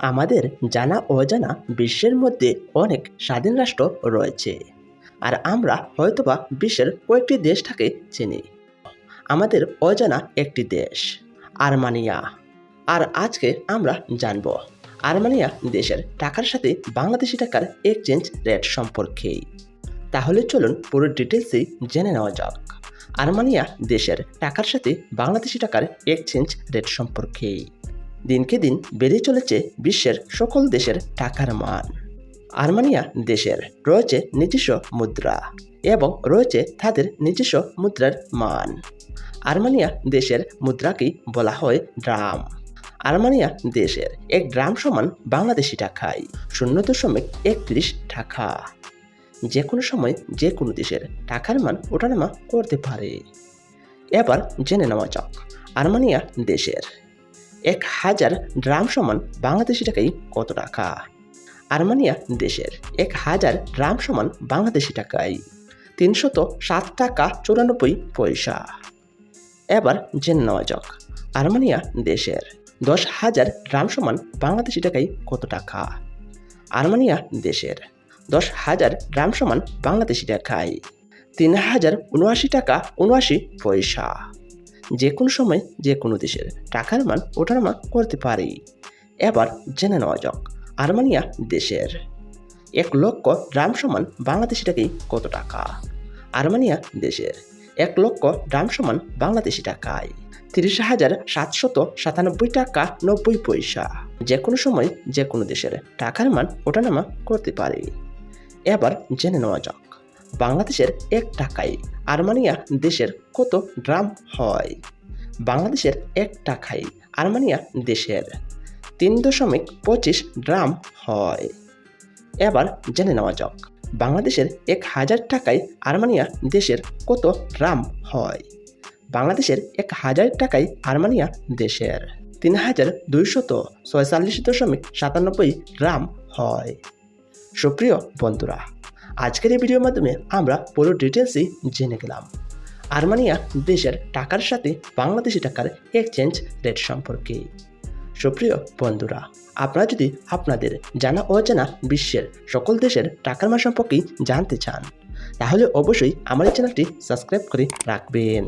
আমাদের জানা অজানা বিশ্বের মধ্যে অনেক স্বাধীন রাষ্ট্র রয়েছে। আর আমরা হয়তোবা বিশ্বের কয়েকটি দেশটাকে চিনি। আমাদের অজানা একটি দেশ, আর্মানিয়া। আর আজকে আমরা জানব, আর্মানিয়া দেশের টাকার সাথে বাংলাদেশি টাকার এক্সচেঞ্জ রেট সম্পর্কে। তাহলে চলুন পুরো ডিটেলসই জেনে নেওয়া যাক। আর্মানিয়া দেশের টাকার সাথে বাংলাদেশি টাকার এক্সচেঞ্জ রেট সম্পর্কে। দিনকে দিন বেড়ে চলেছে বিশ্বের সকল দেশের টাকার মান। আর্মানিয়া দেশের রয়েছে নিজস্ব মুদ্রা এবং রয়েছে তাদের নিজস্ব মুদ্রার মান। আর্মানিয়া দেশের মুদ্রাকেই বলা হয় ড্রাম। আর্মানিয়া দেশের এক ড্রাম সমান বাংলাদেশি টাকায় শূন্য দশমিক একত্রিশ টাকা। যে কোনো সময় যে কোনো দেশের টাকার মান ওঠানামা করতে পারে। এবার জেনে নেওয়া যাক আর্মানিয়া দেশের এক হাজার ড্রাম সমান বাংলাদেশি টাকায় কত টাকা? আর্মানিয়া দেশের এক হাজার ড্রাম সমান বাংলাদেশি টাকায় তিনশত সাত টাকা চুরানব্বই পয়সা। এবার জেনে নেওয়া যাক, আর্মানিয়া দেশের দশ হাজার ড্রাম সমান বাংলাদেশি টাকায় কত টাকা? আর্মানিয়া দেশের দশ হাজার ড্রাম সমান বাংলাদেশি টাকায় তিন হাজার উনআশি টাকা উনআশি পয়সা। যে কোনো সময় যে কোনো দেশের টাকার মান ওঠানামা করতে পারে। এবার জেনে নেওয়া যাক, আর্মানিয়া দেশের এক লক্ষ ড্রাম সমান বাংলাদেশি টাকায় কত টাকা? আর্মানিয়া দেশের এক লক্ষ ড্রাম সমান বাংলাদেশি টাকায় তিরিশ হাজার সাতশত সাতানব্বই টাকা নব্বই পয়সা। যে কোনো সময় যে কোনো দেশের টাকার মান ওঠানামা করতে পারে। এবার জেনে নেওয়া যাক বাংলাদেশের এক টাকায় আর্মানিয়া দেশের কত ড্রাম হয়? বাংলাদেশের এক টাকায় আর্মানিয়া দেশের তিন দশমিক পঁচিশ ড্রাম হয়। এবার জেনে নেওয়া যাক, বাংলাদেশের এক হাজার টাকায় আর্মানিয়া দেশের কত ড্রাম হয়? বাংলাদেশের এক হাজার টাকায় আর্মানিয়া দেশের তিন হাজার দুইশত ছয়চল্লিশ দশমিক সাতানব্বই গ্রাম হয়। সুপ্রিয় বন্ধুরা আজকের এই ভিডিওর মাধ্যমে আমরা পুরো ডিটেলসই জেনে গেলাম। আর্মানিয়া দেশের টাকার সাথে বাংলাদেশি টাকার এক্সচেঞ্জ রেট সম্পর্কে। সুপ্রিয় বন্ধুরা, আপনারা যদি আপনাদের জানা অজানা বিশ্বের সকল দেশের টাকার মান সম্পর্কে জানতে চান, তাহলে অবশ্যই আমার এই চ্যানেলটি সাবস্ক্রাইব করে রাখবেন।